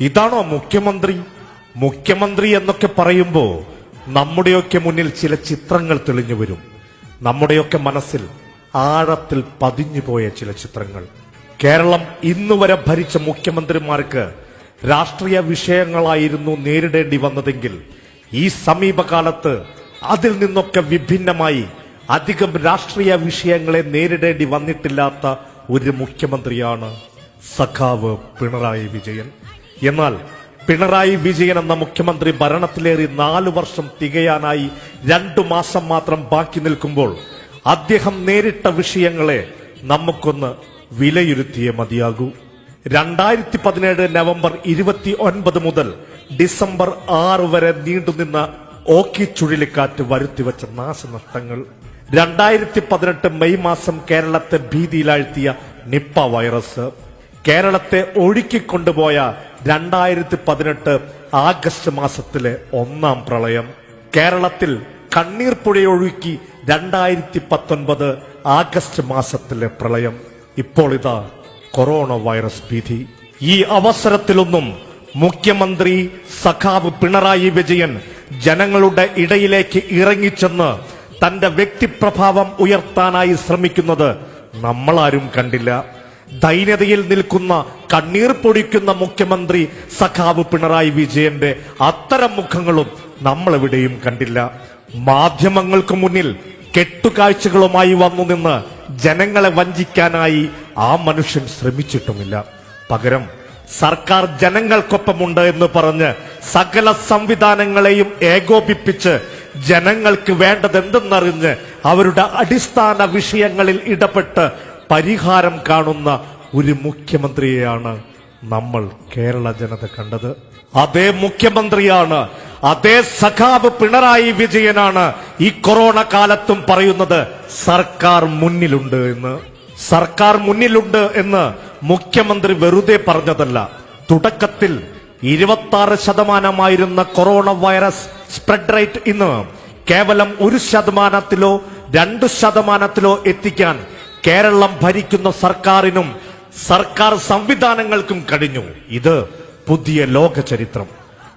ഇതാണോ മുഖ്യമന്ത്രി? മുഖ്യമന്ത്രി എന്നൊക്കെ പറയുമ്പോൾ നമ്മുടെയൊക്കെ മുന്നിൽ ചില ചിത്രങ്ങൾ തെളിഞ്ഞു വരും. നമ്മുടെയൊക്കെ മനസ്സിൽ ആഴത്തിൽ പതിഞ്ഞുപോയ ചില ചിത്രങ്ങൾ. കേരളം ഇന്നുവരെ ഭരിച്ച മുഖ്യമന്ത്രിമാർക്ക് രാഷ്ട്രീയ വിഷയങ്ങളായിരുന്നു നേരിടേണ്ടി വന്നതെങ്കിൽ ഈ സമീപകാലത്ത് അതിൽ നിന്നൊക്കെ വിഭിന്നമായി അധികം രാഷ്ട്രീയ വിഷയങ്ങളെ നേരിടേണ്ടി വന്നിട്ടില്ലാത്ത ഒരു മുഖ്യമന്ത്രിയാണ് സഖാവ് പിണറായി വിജയൻ. എന്നാൽ പിണറായി വിജയൻ എന്ന മുഖ്യമന്ത്രി ഭരണത്തിലേറി നാലു വർഷം തികയാനായി രണ്ടു മാസം മാത്രം ബാക്കി നിൽക്കുമ്പോൾ അദ്ദേഹം നേരിട്ട വിഷയങ്ങളെ നമുക്കൊന്ന് വിലയിരുത്തിയേ മതിയാകൂ. രണ്ടായിരത്തി പതിനേഴ് നവംബർ ഇരുപത്തി ഒൻപത് മുതൽ ഡിസംബർ ആറ് വരെ നീണ്ടുനിന്ന ഓക്കി ചുഴലിക്കാറ്റ് വരുത്തിവെച്ച നാശനഷ്ടങ്ങൾ. രണ്ടായിരത്തി പതിനെട്ട് മെയ് മാസം കേരളത്തെ ഭീതിയിലാഴ്ത്തിയ നിപ്പ വൈറസ്. കേരളത്തെ ഒഴുക്കിക്കൊണ്ടുപോയ രണ്ടായിരത്തി പതിനെട്ട് ആഗസ്റ്റ് മാസത്തിലെ ഒന്നാം പ്രളയം. കേരളത്തിൽ കണ്ണീർ പുഴയൊഴുക്കി രണ്ടായിരത്തി പത്തൊൻപത് ആഗസ്റ്റ് മാസത്തിലെ പ്രളയം. ഇപ്പോൾ ഇതാ കൊറോണ വൈറസ് ഭീതി. ഈ അവസരത്തിലൊന്നും മുഖ്യമന്ത്രി സഖാവ് പിണറായി വിജയൻ ജനങ്ങളുടെ ഇടയിലേക്ക് ഇറങ്ങിച്ചെന്ന് തന്റെ വ്യക്തിപ്രഭാവം ഉയർത്താനായി ശ്രമിക്കുന്നത് നമ്മളാരും കണ്ടില്ല. ദൈന്യതയിൽ നിൽക്കുന്ന കണ്ണീർ പൊടിക്കുന്ന മുഖ്യമന്ത്രി സഖാവ് പിണറായി വിജയന്റെ അത്തരം മുഖങ്ങളും നമ്മൾ എവിടെയും കണ്ടില്ല. മാധ്യമങ്ങൾക്ക് മുന്നിൽ കെട്ടുകാഴ്ചകളുമായി വന്നു നിന്ന് ജനങ്ങളെ വഞ്ചിക്കാനായി ആ മനുഷ്യൻ ശ്രമിച്ചിട്ടുമില്ല. പകരം സർക്കാർ ജനങ്ങൾക്കൊപ്പമുണ്ട് എന്ന് പറഞ്ഞ് സകല സംവിധാനങ്ങളെയും ഏകോപിപ്പിച്ച് ജനങ്ങൾക്ക് വേണ്ടതെന്തെന്നറിഞ്ഞ് അവരുടെ അടിസ്ഥാന വിഷയങ്ങളിൽ ഇടപെട്ട് പരിഹാരം കാണുന്ന ഒരു മുഖ്യമന്ത്രിയെയാണ് നമ്മൾ കേരള ജനത കണ്ടത്. അതേ മുഖ്യമന്ത്രിയാണ് അതേ സഖാവ് പിണറായി വിജയനാണ് ഈ കൊറോണ കാലത്തും പറയുന്നത് സർക്കാർ മുന്നിലുണ്ട് എന്ന്. സർക്കാർ മുന്നിലുണ്ട് എന്ന് മുഖ്യമന്ത്രി വെറുതെ പറഞ്ഞതല്ല. തുടക്കത്തിൽ ഇരുപത്തി ശതമാനമായിരുന്ന കൊറോണ വൈറസ് സ്പ്രെഡ് റേറ്റ് ഇന്ന് കേവലം ഒരു ശതമാനത്തിലോ രണ്ട് ശതമാനത്തിലോ എത്തിക്കാൻ കേരളം ഭരിക്കുന്ന സർക്കാരിനും സർക്കാർ സംവിധാനങ്ങൾക്കും കഴിഞ്ഞു. ഇത് പുതിയ ലോക ചരിത്രം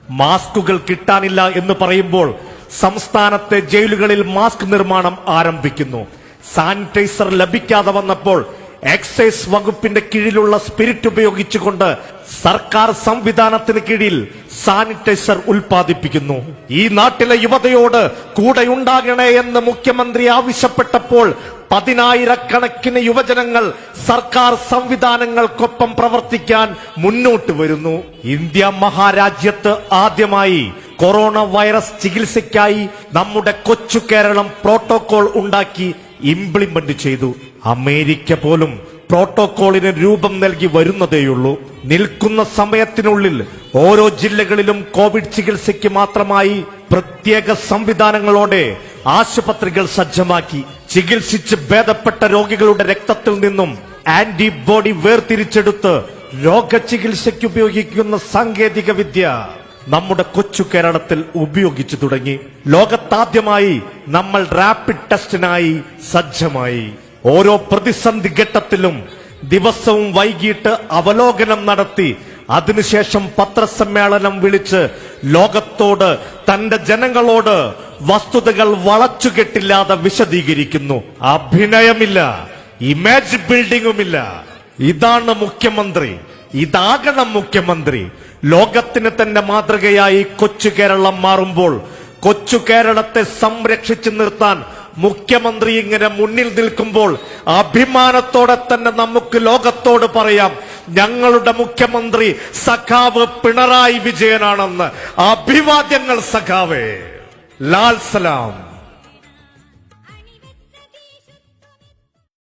മാസ്കുകൾ കിട്ടാനില്ല എന്ന് പറയുമ്പോൾ സംസ്ഥാനത്തെ ജയിലുകളിൽ മാസ്ക് നിർമ്മാണം ആരംഭിക്കുന്നു. സാനിറ്റൈസർ ലഭിക്കാതെ വന്നപ്പോൾ എക്സൈസ് വകുപ്പിന്റെ കീഴിലുള്ള സ്പിരിറ്റ് ഉപയോഗിച്ചുകൊണ്ട് സർക്കാർ സംവിധാനത്തിന് കീഴിൽ സാനിറ്റൈസർ ഉൽപ്പാദിപ്പിക്കുന്നു. ഈ നാട്ടിലെ യുവതയോട് കൂടെ ഉണ്ടാകണേ എന്ന് മുഖ്യമന്ത്രി ആവശ്യപ്പെട്ടപ്പോൾ പതിനായിരക്കണക്കിന് യുവജനങ്ങൾ സർക്കാർ സംവിധാനങ്ങൾക്കൊപ്പം പ്രവർത്തിക്കാൻ മുന്നോട്ട് വരുന്നു. ഇന്ത്യ മഹാരാജ്യത്ത് ആദ്യമായി കൊറോണ വൈറസ് ചികിത്സയ്ക്കായി നമ്മുടെ കൊച്ചു കേരളം പ്രോട്ടോകോൾ ഉണ്ടാക്കി ഇംപ്ലിമെന്റ് ചെയ്തു. അമേരിക്ക പോലും പ്രോട്ടോകോളിന് രൂപം നൽകി വരുന്നതേയുള്ളൂ. നിൽക്കുന്ന സമയത്തിനുള്ളിൽ ഓരോ ജില്ലകളിലും കോവിഡ് ചികിത്സയ്ക്ക് മാത്രമായി പ്രത്യേക സംവിധാനങ്ങളോടെ ആശുപത്രികൾ സജ്ജമാക്കി. ചികിത്സിച്ച് ഭേദപ്പെട്ട രോഗികളുടെ രക്തത്തിൽ നിന്നും ആന്റിബോഡി വേർതിരിച്ചെടുത്ത് രോഗചികിത്സയ്ക്ക് ഉപയോഗിക്കുന്ന സാങ്കേതിക വിദ്യ നമ്മുടെ കൊച്ചു കേരളത്തിൽ ഉപയോഗിച്ചു തുടങ്ങി. ലോകത്താദ്യമായി നമ്മൾ റാപ്പിഡ് ടെസ്റ്റിനായി സജ്ജമായി. ഓരോ പ്രതിസന്ധി ഘട്ടത്തിലും ദിവസവും വൈകിട്ട് അവലോകനം നടത്തി അതിനുശേഷം പത്രസമ്മേളനം വിളിച്ച് ലോകത്തോട് തന്റെ ജനങ്ങളോട് വസ്തുതകൾ വളച്ചുകെട്ടില്ലാതെ വിശദീകരിക്കുന്നു. അഭിനയമില്ല ഇമേജ് ബിൽഡിംഗുമില്ല ഇതാണ് മുഖ്യമന്ത്രി ഇതാകണം മുഖ്യമന്ത്രി. ലോകത്തിന് തന്നെ മാതൃകയായി കൊച്ചു കേരളം മാറുമ്പോൾ കൊച്ചു കേരളത്തെ സംരക്ഷിച്ചു നിർത്താൻ മുഖ്യമന്ത്രി ഇങ്ങനെ മുന്നിൽ നിൽക്കുമ്പോൾ അഭിമാനത്തോടെ തന്നെ നമുക്ക് ലോകത്തോട് പറയാം ഞങ്ങളുടെ മുഖ്യമന്ത്രി സഖാവ് പിണറായി വിജയനാണെന്ന്. അഭിവാദ്യങ്ങൾ സഖാവേ. ലാൽ സലാം.